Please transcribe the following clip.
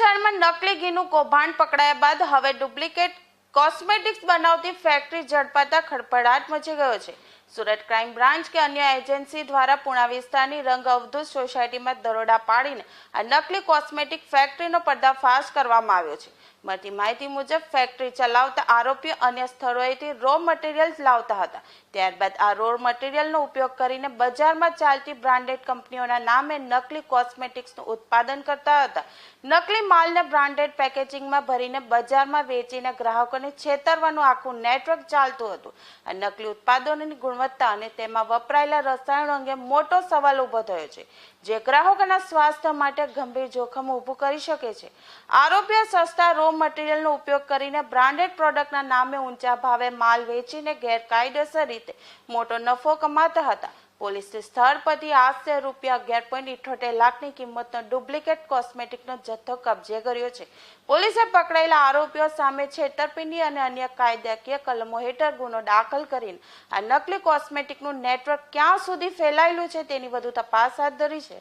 નકલી ઘીનું કૌભાંડ પકડાયા બાદ હવે ડુપ્લિકેટ કોસ્મેટિક્સ બનાવતી ફેક્ટરી ઝડપાતા ખળભળાટ મચી ગયો છે. સુરત ક્રાઇમ બ્રાન્ચ કે અન્ય એજન્સી દ્વારા પુણા વિસ્તારની રંગ અવધૂત સોસાયટીમાં દરોડા પાડીને આ નકલી કોસ્મેટિક ફેક્ટરીનો પર્દાફાશ કરવામાં આવ્યો છે. મળતી માહિતી મુજબ ફેક્ટરી ચલાવતા આરોપીઓ અન્ય સ્થળોએથી રો મટીરિયલ્સ લાવતા હતા. ત્યારબાદ આ રો મટીરિયલનો ઉપયોગ કરીને બજારમાં ચાલતી બ્રાન્ડેડ કંપનીઓના નામે નકલી કોસ્મેટિક્સનું ઉત્પાદન કરતા હતા. નકલી માલને બ્રાન્ડેડ પેકેજિંગમાં ભરીને બજારમાં વેચીને ગ્રાહકોને છેતરવાનું આખું નેટવર્ક ચાલતું હતું. આ નકલી ઉત્પાદનોની ગુણવત્તા અને તેમાં વપરાયેલા રસાયણો અંગે મોટો સવાલ ઊભો થયો છે, જે ગ્રાહકોના સ્વાસ્થ્ય માટે ગંભીર જોખમ ઊભું કરી શકે છે. આરોપીઓ સસ્તા રો મટીરિયલનો ઉપયોગ કરીને બ્રાન્ડેડ પ્રોડક્ટના નામે ઊંચા ભાવે માલ વેચીને ગેરકાયદેસર રીતે મોટો નફો કમાતા હતા. પોલીસે સ્થળ પરથી આશરે રૂપિયા અગિયાર પોઈન્ટ ઇઠોતેર લાખની કિંમતનો ડુપ્લિકેટ કોસ્મેટિકનો જથ્થો કબજે કર્યો છે. પોલીસે પકડાયેલા આરોપીઓ સામે છેતરપિંડી અને અન્ય કાયદાકીય કલમો હેઠળ ગુનો દાખલ કરીને આ નકલી કોસ્મેટિકનું નેટવર્ક ક્યાં સુધી ફેલાયેલું છે તેની વધુ તપાસ હાથ ધરી છે.